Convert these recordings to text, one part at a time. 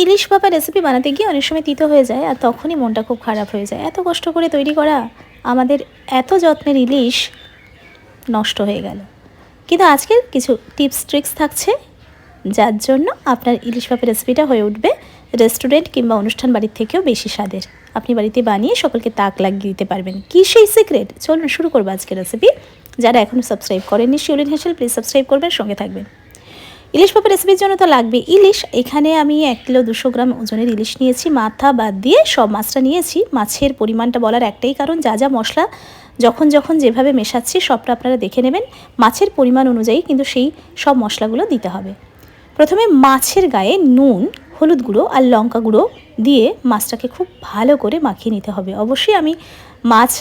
ইলিশ ভাপা রেসিপি বানাতে গিয়ে অনেক সময় তিতো হয়ে যায় আর তখনই মনটা খুব খারাপ হয়ে যায়। এত কষ্ট করে তৈরি করা আমাদের এত যত্নের ইলিশ নষ্ট হয়ে গেল। কিন্তু আজকের কিছু টিপস ট্রিক্স থাকছে, যার জন্য আপনার ইলিশ ভাপের রেসিপিটা হয়ে উঠবে রেস্টুরেন্ট কিংবা অনুষ্ঠান বাড়ির থেকেও বেশি স্বাদের। আপনি বাড়িতে বানিয়ে সকলকে তাক লাগিয়ে দিতে পারবেন। কী সেই সিক্রেট চলুন শুরু করব আজকের রেসিপি যারা এখনও সাবস্ক্রাইব করেননি, শিউলিন হেসেল প্লিজ সাবস্ক্রাইব করবেন, সঙ্গে থাকবেন। ইলিশ ভাপের রেসিপির জন্য তো লাগবে ইলিশ। এখানে আমি এক কিলো দুশো গ্রাম ওজনের ইলিশ নিয়েছি, মাথা বাদ দিয়ে সব মাছটা নিয়েছি। মাছের পরিমাণটা বলার একটাই কারণ, যা যা মশলা যখন যখন যেভাবে মেশাচ্ছি সবটা আপনারা দেখে নেবেন। মাছের পরিমাণ অনুযায়ী কিন্তু সেই সব মশলাগুলো দিতে হবে। প্রথমে মাছের গায়ে নুন, হলুদ গুঁড়ো আর লঙ্কা গুঁড়ো দিয়ে মাছটাকে খুব ভালো করে মাখিয়ে নিতে হবে। অবশ্যই আমি মাছ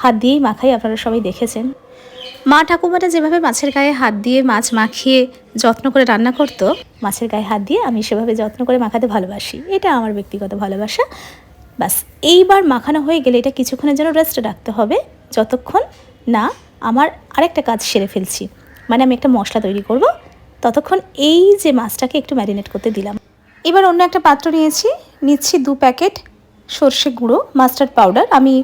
হাত দিয়েই মাখাই, আপনারা সবাই দেখেছেন। মা ঠাকুমাটা যেভাবে মাছের গায়ে হাত দিয়ে মাছ মাখিয়ে যত্ন করে রান্না করতো, মাছের গায়ে হাত দিয়ে আমি সেভাবে যত্ন করে মাখাতে ভালোবাসি। এটা আমার ব্যক্তিগত ভালোবাসা। বাস, এইবার মাখানো হয়ে গেলে এটা কিছুক্ষণের জন্য রেস্টে রাখতে হবে। যতক্ষণ না আমার আরেকটা কাজ সেরে ফেলছি। মানে আমি একটা মশলা তৈরি করব। ততক্ষণ এই যে মাছটাকে একটু ম্যারিনেট করতে দিলাম। এবার অন্য একটা পাত্র নিয়েছি। নিচ্ছি দু প্যাকেট সর্ষে গুঁড়ো মাস্টার্ড পাউডার আমি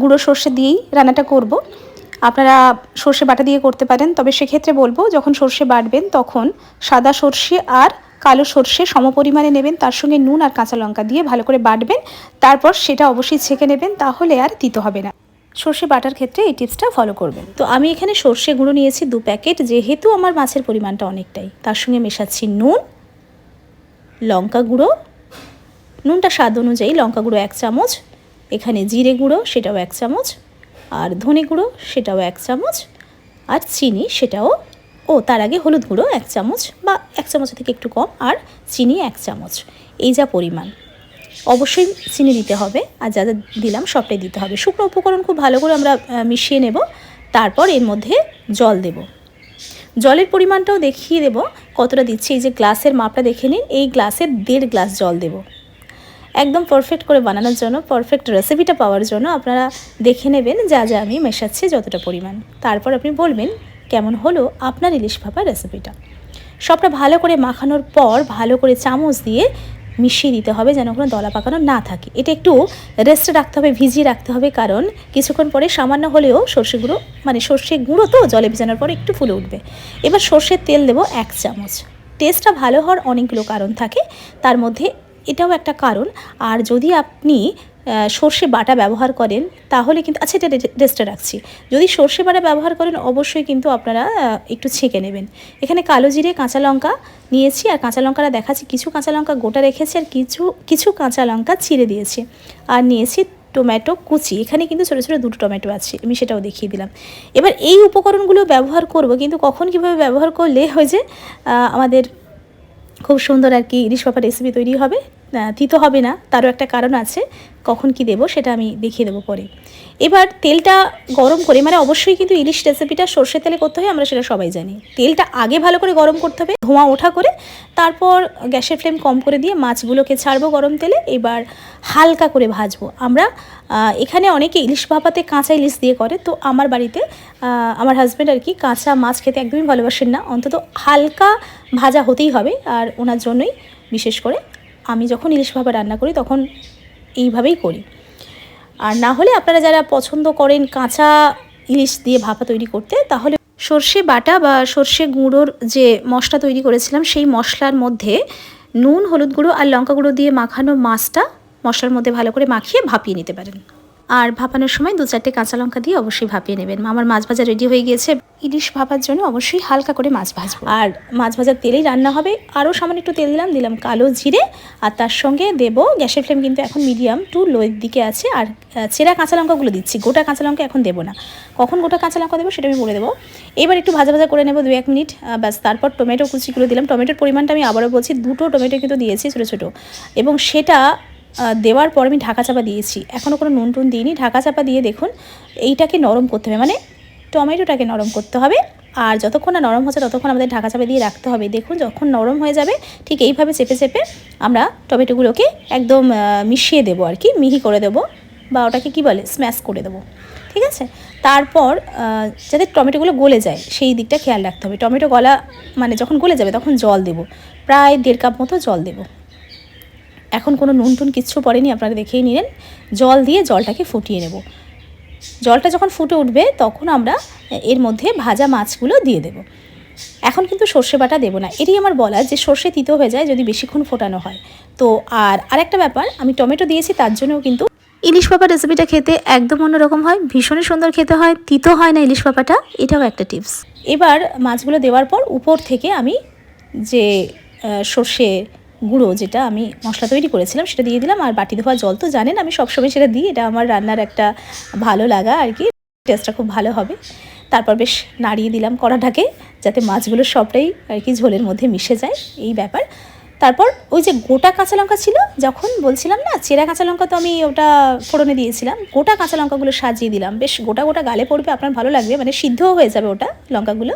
গুঁড়ো সর্ষে দিয়েই রান্নাটা করব। আপনারা সর্ষে বাটা দিয়ে করতে পারেন, তবে সেক্ষেত্রে বলব, যখন সর্ষে বাটবেন তখন সাদা সর্ষে আর কালো সর্ষে সমপরিমাণে নেবেন, তার সঙ্গে নুন আর কাঁচা লঙ্কা দিয়ে ভালো করে বাটবেন, তারপর সেটা অবশ্যই ছেঁকে নেবেন, তাহলে আর দিতে হবে না। সর্ষে বাটার ক্ষেত্রে এই টিপসটা ফলো করবেন। তো আমি এখানে সর্ষে গুঁড়ো নিয়েছি দু প্যাকেট, যেহেতু আমার মাছের পরিমাণটা অনেকটাই, তার সঙ্গে মেশাচ্ছি নুন, লঙ্কা গুঁড়ো। নুনটা স্বাদ অনুযায়ী লঙ্কা গুঁড়ো এক চামচ, এখানে জিরে গুঁড়ো, সেটাও এক চামচ। আর ধনে গুঁড়ো, সেটাও এক চামচ। আর চিনি, সেটাও, ও, তার আগে হলুদ গুঁড়ো এক চামচ বা এক চামচ থেকে একটু কম, আর চিনি এক চামচ। এই যা পরিমাণ। অবশ্যই চিনি দিতে হবে, আর যা যা দিলাম সবটাই দিতে হবে। শুকনো উপকরণ খুব ভালো করে আমরা মিশিয়ে নেব, তারপর এর মধ্যে জল দেব। জলের পরিমাণটাও দেখিয়ে দেব, কতটা দিচ্ছি। এই যে গ্লাসের মাপটা দেখে নিন, এই গ্লাসের দেড় গ্লাস জল দেব। একদম পারফেক্ট করে বানানোর জন্য পারফেক্ট রেসিপিটা পাওয়ার জন্য আপনারা দেখে নেবেন যা যা আমি মেশাচ্ছি যতটা পরিমাণ। তারপর আপনি বলবেন কেমন হলো আপনার ইলিশ ভাপা রেসিপিটা সবটা ভালো করে মাখানোর পর ভালো করে চামচ দিয়ে মিশিয়ে দিতে হবে যেন কোনো দলা পাকানো না থাকে। এটা একটু রেস্টে রাখতে হবে, ভিজিয়ে রাখতে হবে কারণ কিছুক্ষণ পরে সামান্য হলেও সর্ষে গুঁড়ো মানে সর্ষে গুঁড়ো তো জলে ভিজানোর পরে একটু ফুলে উঠবে। এবার সর্ষের তেল দেবো এক চামচ। টেস্টটা ভালো হওয়ার অনেকগুলো কারণ থাকে। তার মধ্যে এটাও একটা কারণ। আর যদি আপনি সর্ষে বাটা ব্যবহার করেন, তাহলে কিন্তু আচ্ছা এটা রেস্টে রাখছি। যদি সর্ষে বাটা ব্যবহার করেন, অবশ্যই কিন্তু আপনারা একটু ছেঁকে নেবেন। এখানে কালো জিরে, কাঁচা লঙ্কা নিয়েছি, আর কাঁচা লঙ্কাটা দেখাচ্ছি। কিছু কাঁচা লঙ্কা গোটা রেখেছি, আর কিছু কিছু কাঁচা লঙ্কা চিড়ে দিয়েছি। আর নিয়েছি টমেটো কুচি। এখানে কিন্তু ছোটো ছোটো দুটো টমেটো আছে, আমি সেটাও দেখিয়ে দিলাম। এবার এই উপকরণগুলো ব্যবহার করব, কিন্তু কখন কীভাবে ব্যবহার করলে হয় যে আমাদের খুব সুন্দর আর কি ইলিশ পাপা রেসিপি তৈরি হবে। তিতো হবে না, তারও একটা কারণ আছে, কখন কি দেবো সেটা আমি দেখিয়ে দেবো পরে। এবার তেলটা গরম করে মানে অবশ্যই কিন্তু ইলিশ রেসিপিটা সর্ষের তেলে করতে হয়, আমরা সেটা সবাই জানি। তেলটা আগে ভালো করে গরম করতে হবে, ধোঁয়া ওঠা করে, তারপর গ্যাসের ফ্লেম কম করে দিয়ে মাছগুলোকে ছাড়বো গরম তেলে, এবার হালকা করে ভাজবো। আমরা এখানে অনেকে ইলিশ ভাপাতে কাঁচা ইলিশ দিয়ে করে, তো আমার বাড়িতে আমার হাজব্যান্ড আর কি কাঁচা মাছ খেতে একদমই ভালোবাসেন না, অন্তত হালকা ভাজা হতেই হবে, আর ওনার জন্যই বিশেষ করে আমি যখন ইলিশ ভাপা রান্না করি, তখন এইভাবেই করি। আর না হলে আপনারা যারা পছন্দ করেন কাঁচা ইলিশ দিয়ে ভাপা তৈরি করতে, তাহলে সর্ষে বাটা বা সর্ষে গুঁড়োর যে মশলা তৈরি করেছিলাম, সেই মশলার মধ্যে নুন, হলুদ গুঁড়ো আর লঙ্কা গুঁড়ো দিয়ে মাখানো মাছটা মশলার মধ্যে ভালো করে মাখিয়ে ভাপিয়ে নিতে পারেন। আর ভাপানোর সময় দু চারটে কাঁচা লঙ্কা দিয়ে অবশ্যই ভাপিয়ে নেবেন। আমার মাছ ভাজা রেডি হয়ে গিয়েছে। ইলিশ ভাপার জন্য অবশ্যই হালকা করে মাছ ভাজবো। আর মাছ ভাজার তেলেই রান্না হবে। আরও সামান্য একটু তেল দিলাম দিলাম কালো জিরে। আর তার সঙ্গে দেবো গ্যাসের ফ্লেম কিন্তু এখন মিডিয়াম টু লোয়ের দিকে আছে। আর চেরা কাঁচা লঙ্কাগুলো দিচ্ছি। গোটা কাঁচা লঙ্কা এখন দেবো না। কখন গোটা কাঁচা লঙ্কা দেবো সেটা আমি বলে দেবো। এবার একটু ভাজা ভাজা করে নেব দু এক মিনিট। ব্যাস, তারপর টমেটো কুচিগুলো দিলাম। টমেটোর পরিমাণটা আমি আবারও বলছি। দুটো টমেটো কিন্তু দিয়েছি ছোটো ছোটো। এবং সেটা দেওয়ার পর আমি ঢাকা চাপা দিয়েছি। এখনও কোনো নুন টুন দিইনি। ঢাকা চাপা দিয়ে দেখুন, এইটাকে নরম করতে হবে। মানে টমেটোটাকে নরম করতে হবে। আর যতক্ষণ না নরম হচ্ছে, ততক্ষণ আমাদের ঢাকা চাপা দিয়ে রাখতে হবে। দেখুন, যখন নরম হয়ে যাবে, ঠিক এইভাবে চেপে চেপে আমরা টমেটোগুলোকে একদম মিশিয়ে দেবো আর কি, মিহি করে দেবো। বা ওটাকে কি বলে? স্ম্যাশ করে দেবো। ঠিক আছে? তারপর যাতে টমেটোগুলো গলে যায়, সেই দিকটা খেয়াল রাখতে হবে। টমেটো গলা মানে যখন গলে যাবে, তখন জল দেবো। প্রায় দেড় কাপ মতো জল দেবো। এখন কোনো নুন টুন কিচ্ছু পড়েনি, আপনারা দেখেই নিলেন। জল দিয়ে জলটাকে ফুটিয়ে নেব। জলটা যখন ফুটে উঠবে, তখন আমরা এর মধ্যে ভাজা মাছগুলো দিয়ে দেব। এখন কিন্তু সর্ষে বাটা দেবো না। এটাই আমার বলার যে সর্ষে তিতো হয়ে যায় যদি বেশিক্ষণ ফোটানো হয়। তো আর আরেকটা ব্যাপার, আমি টমেটো দিয়েছি, তার জন্যও কিন্তু ইলিশ পাপা রেসিপিটা খেতে একদম অন্যরকম হয়, ভীষণই সুন্দর খেতে হয়, তিতো হয় না ইলিশ পাপাটা, এটাও একটা টিপস। এবার মাছগুলো দেওয়ার পর উপর থেকে আমি যে সর্ষে গুঁড়ো যেটা আমি মশলা তৈরি করেছিলাম, সেটা দিয়ে দিলাম। আর বাটি ধোয়া জল তো জানেন, আমি সবসময় সেটা দিই। এটা আমার রান্নার একটা ভালো লাগা আর কি। টেস্টটা খুব ভালো হবে। তারপর বেশ নাড়িয়ে দিলাম কড়াটাকে যাতে মাছগুলো সবটাই আর কি ঝোলের মধ্যে মিশে যায়। এই ব্যাপার। তারপর ওই যে গোটা কাঁচা লঙ্কা ছিল, যখন বলছিলাম না, চেরা কাঁচা লঙ্কা তো আমি ওটা ফোড়নে দিয়েছিলাম, গোটা কাঁচা লঙ্কাগুলো সাজিয়ে দিলাম। বেশ গোটা গোটা গালে পড়বে, আপনার ভালো লাগবে মানে সিদ্ধও হয়ে যাবে ওটা লঙ্কাগুলো।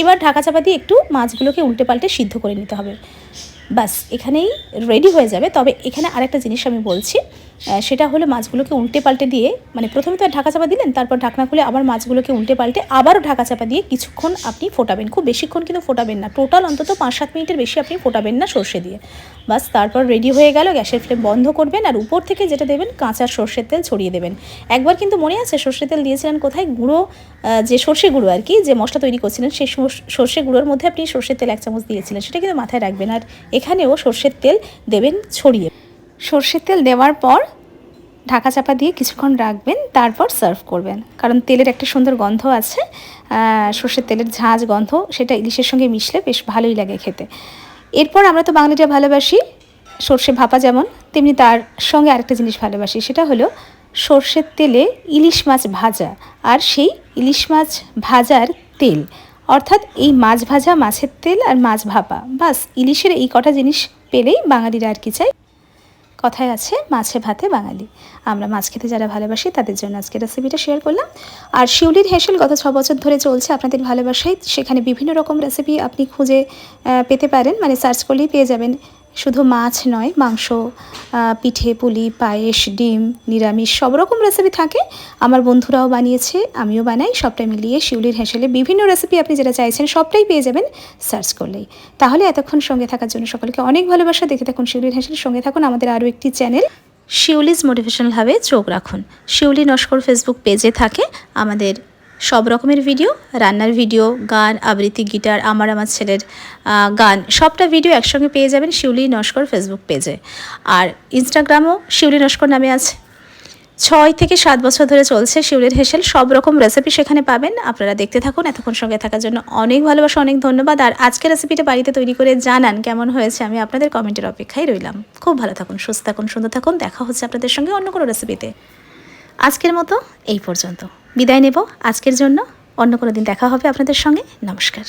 এবার ঢাকা চাপা দিয়ে একটু মাছগুলোকে উল্টে পাল্টে সিদ্ধ করে নিতে হবে। বাস এখানেই রেডি হয়ে যাবে। তবে এখানে আরেকটা জিনিস আমি বলছি সেটা হলো মাছগুলোকে উল্টে পাল্টে দিয়ে মানে প্রথমে তো ঢাকা চাপা দিলেন, তারপর ঢাকনা খুলে আবার মাছগুলোকে উল্টে পাল্টে আবারও ঢাকা চাপা দিয়ে কিছুক্ষণ আপনি ফোটাবেন। খুব বেশিক্ষণ কিন্তু ফোটাবেন না। টোটাল অন্তত পাঁচ সাত মিনিটের বেশি আপনি ফোটাবেন না সর্ষে দিয়ে। বাস তারপর রেডি হয়ে গেল, গ্যাসের ফ্লেম বন্ধ করবেন আর উপর থেকে যেটা দেবেন কাঁচা সর্ষের তেল ছড়িয়ে দেবেন। একবার কিন্তু মনে আছে সর্ষের তেল দিয়েছিলেন কোথায়? গুঁড়ো যে সর্ষে গুঁড়ো আর কি, যে মশলা তৈরি করছিলেন, সেই সর্ষে গুঁড়োর মধ্যে আপনি সর্ষের তেল এক চামচ দিয়েছিলেন, সেটা কিন্তু মাথায় রাখবেন। আর এখানেও সর্ষের তেল দেবেন ছড়িয়ে। সর্ষের তেল দেওয়ার পর ঢাকা চাপা দিয়ে কিছুক্ষণ রাখবেন, তারপর সার্ভ করবেন। কারণ তেলের একটা সুন্দর গন্ধ আছে সর্ষের তেলের ঝাঁঝ গন্ধ, সেটা ইলিশের সঙ্গে মিশলে বেশ ভালোই লাগে খেতে। এরপর আমরা তো বাঙালিরা ভালোবাসি সর্ষে ভাপা যেমন, তেমনি তার সঙ্গে আরেকটা জিনিস ভালোবাসি, সেটা হলো সর্ষের তেলে ইলিশ মাছ ভাজা আর সেই ইলিশ মাছ ভাজার তেল। অর্থাৎ এই মাছ ভাজা, মাছের তেল আর মাছ ভাপা, বাস। ইলিশের এই কটা জিনিস পেলেই বাঙালিরা আর কি চাই কথায় আছে, মাছে ভাতে বাঙালি। আমরা মাছ খেতে যারা ভালোবাসি, তাদের জন্য আজকে রেসিপিটা শেয়ার করলাম। আর শিউলির হেসেল গত ছ বছর ধরে চলছে আপনাদের ভালোবাসায়। সেখানে বিভিন্ন রকম রেসিপি আপনি খুঁজে পেতে পারেন। মানে সার্চ করলেই পেয়ে যাবেন। শুধু মাছ নয়, মাংস পিঠে, পুলি, পায়েস, ডিম, নিরামিষ, সব রকম রেসিপি থাকে। আমার বন্ধুরাও বানিয়েছে, আমিও বানাই, সবটা মিলিয়ে শিউলির হেসেলে বিভিন্ন রেসিপি আপনি যেটা চাইছেন, সবটাই পেয়ে যাবেন সার্চ করলেই। তাহলে এতক্ষণ সঙ্গে থাকার জন্য সকলকে অনেক ভালোবাসা। দেখে থাকুন শিউলির হেসেলের, সঙ্গে থাকুন আমাদের আরও একটি চ্যানেল শিউলিজ মোটিভেশনাল হাবে চোখ রাখুন। শিউলি নস্কর ফেসবুক পেজে থাকে, আমাদের সব রকমের ভিডিও রান্নার ভিডিও গান, আবৃত্তি, গিটার, আমার আমার ছেলের গান, সবটা ভিডিও একসঙ্গে পেয়ে যাবেন শিউলি নস্কর ফেসবুক পেজে আর ইনস্টাগ্রামও শিউলি নস্কর নামে আছে। ছয় থেকে সাত বছর ধরে চলছে শিউলির হেসেল, সব রকম রেসিপি সেখানে পাবেন। আপনারা দেখতে থাকুন, এতক্ষণ সঙ্গে থাকার জন্য অনেক ভালোবাসা, অনেক ধন্যবাদ। আর আজকের রেসিপিটা বাড়িতে তৈরি করে জানান কেমন হয়েছে, আমি আপনাদের কমেন্টের অপেক্ষায় রইলাম। খুব ভালো থাকুন, সুস্থ থাকুন, সুন্দর থাকুন। দেখা হচ্ছে আপনাদের সঙ্গে অন্য কোনো রেসিপিতে আজকের মতো এই পর্যন্ত। বিদায় নেব। আজকের জন্য অন্য কোনো দিন দেখা হবে আপনাদের সঙ্গে। নমস্কার।